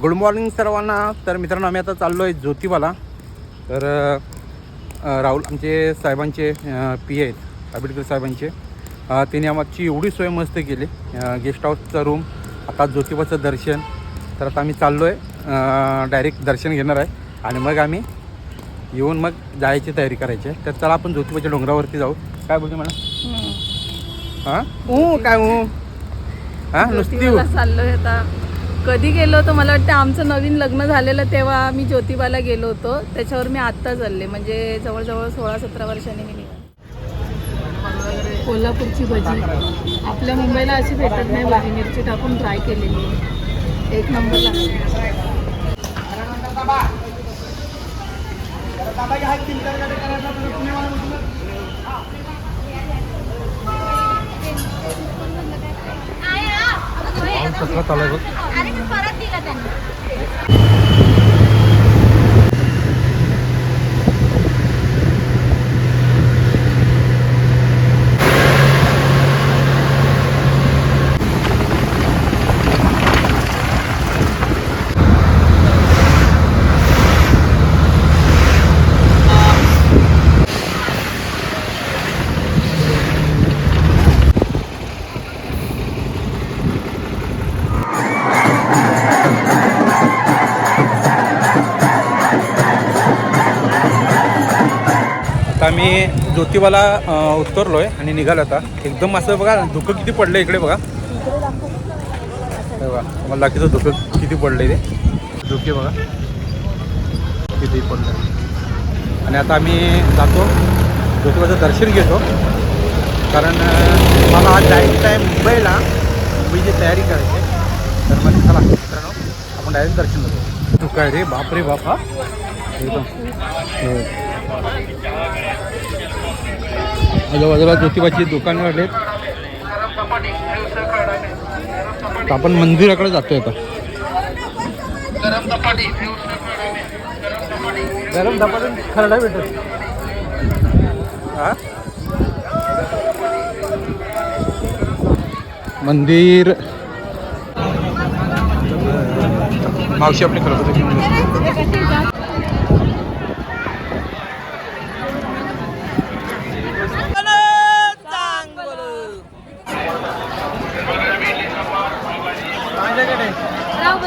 Good morning सर्वांना. तर मित्रांनो आम्ही आता चाललो आहे ज्योतिबाला. तर राहुल आमचे साहेबांचे पी आहेत आंबेडकर साहेबांचे. त्यांनी आमची एवढी सोय मस्त केली. गेस्ट हाऊसचा रूम आता ज्योतिबाचं दर्शन. तर आता आम्ही चाललो आहे डायरेक्ट दर्शन घेणार आहे. आणि मग आम्ही येऊन मग जायची तयारी करायची आहे. तर चला आपण ज्योतिबाच्या डोंगरावरती जाऊ. काय बोलते मला? हां? ऊ काय ऊ? हां? नुसती. ज्योतिबाला चाललोय आता. कधी गेलो होतो मला वाटतं आमचं नवीन लग्न झालेलं तेव्हा मी ज्योतिबाला गेलो होतो. त्याच्यावर मी आत्ता चालले म्हणजे जवळजवळ सोळा सतरा वर्षांनी मी निघाले. कोल्हापूरची भजी. आपल्या मुंबईला अशी भेटत नाही भजी मिरची टाकून ट्राय केलेली. एक नंबर लागते कसला चालू आहे आता मी ज्योतिबाला उतरलो आहे आणि निघालो आता. एकदम असं बघा धुकं किती पडलं इकडे बघा. बघा मला दाखवतो धुकं किती पडलं ते. धुके बघा. किती पडलं आणि आता आम्ही जातो ज्योतिबाचं दर्शन घेतो. कारण मला आज जायचं आहे मुंबईला मुंबईची तयारी करायची तर मग चला मित्रांनो आपण डायरेक्ट दर्शन घेतो. धुका आहे रे बाप रे बाप हा. एकदम. हो. आजूबाजूला ज्योतिबाची दुकानं तर आपण मंदिराकडे जातोय आता. गरम धपाटे खरडा भेटत. मंदिर. मावशी आपली खरं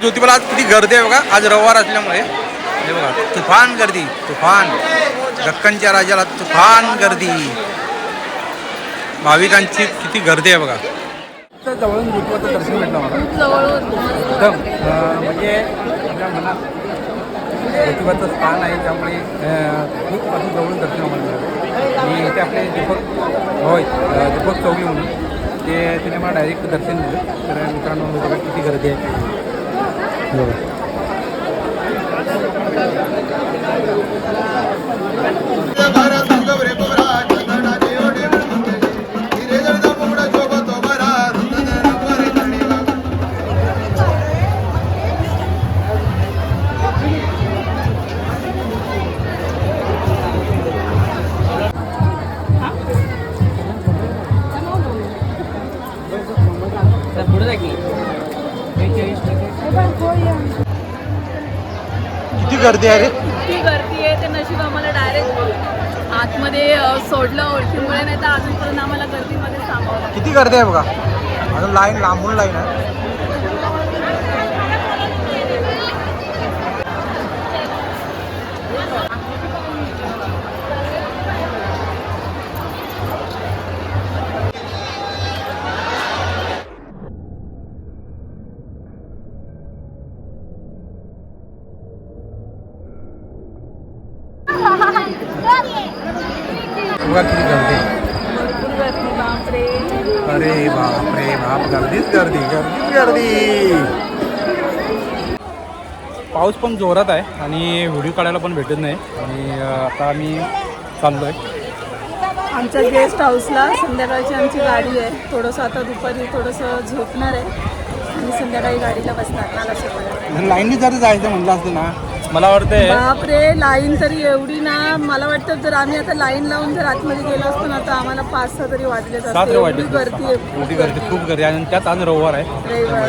ज्योतिबाला आज किती गर्दी आहे बघा. आज रविवार असल्यामुळे. हे बघा तुफान गर्दी तुफान. दक्कनच्या राजाला तुफान गर्दी. भाविकांची किती गर्दी आहे बघा. जवळून ज्योतिबाचं दर्शन भेटलं मला. एकदम म्हणजे आपल्या मनात ज्योतिबाचं स्थान आहे त्यामुळे खूप असं जवळून दर्शन आम्हाला मिळालं आणि इथे आपले दीपक होय दीपक चौगले म्हणून ते तिने मला डायरेक्ट दर्शन दिलं. तर मित्रांनो बघा किती गर्दी आहे. बघा. गर्दी आहे रे? इतकी गर्दी आहे ते नशीब आम्हाला डायरेक्ट आतमध्ये सोडलं ओळखीमुळे नाही तर अजूनपर्यंत आम्हाला गर्दीमध्ये लागलं. किती गर्दी आहे बघा? अजून लाईन लांबून लाईन आहे. किती गर्दी गर्दी बापरे अरे बाप रे बाप गर्दीच गर्दी गर्दीच गर्दी। पाऊस पण जोरात आहे आणि व्हिडिओ काढायला पण भेटत नाही. आणि आता आम्ही चाललो आहे आमच्या गेस्ट हाऊसला संध्याकाळची आमची गाडी आहे. थोडंसं आता दुपारी थोडंसं झोपणार आहे. आणि संध्याकाळी गाडीला बसणार. लाईननी जर जायचं म्हटलं असतं ना मला वाटतंय. बापरे लाईन तरी एवढी ना. मला वाटतं जर आम्ही आता लाईन लावून जर आतमध्ये गेलो असतो ना तर आम्हाला पाच सहा तरी वाजले सात वाटले गर्दी आहे. एवढी गर्दी खूप गर्दी आणि त्यात आज रविवार आहे. रविवार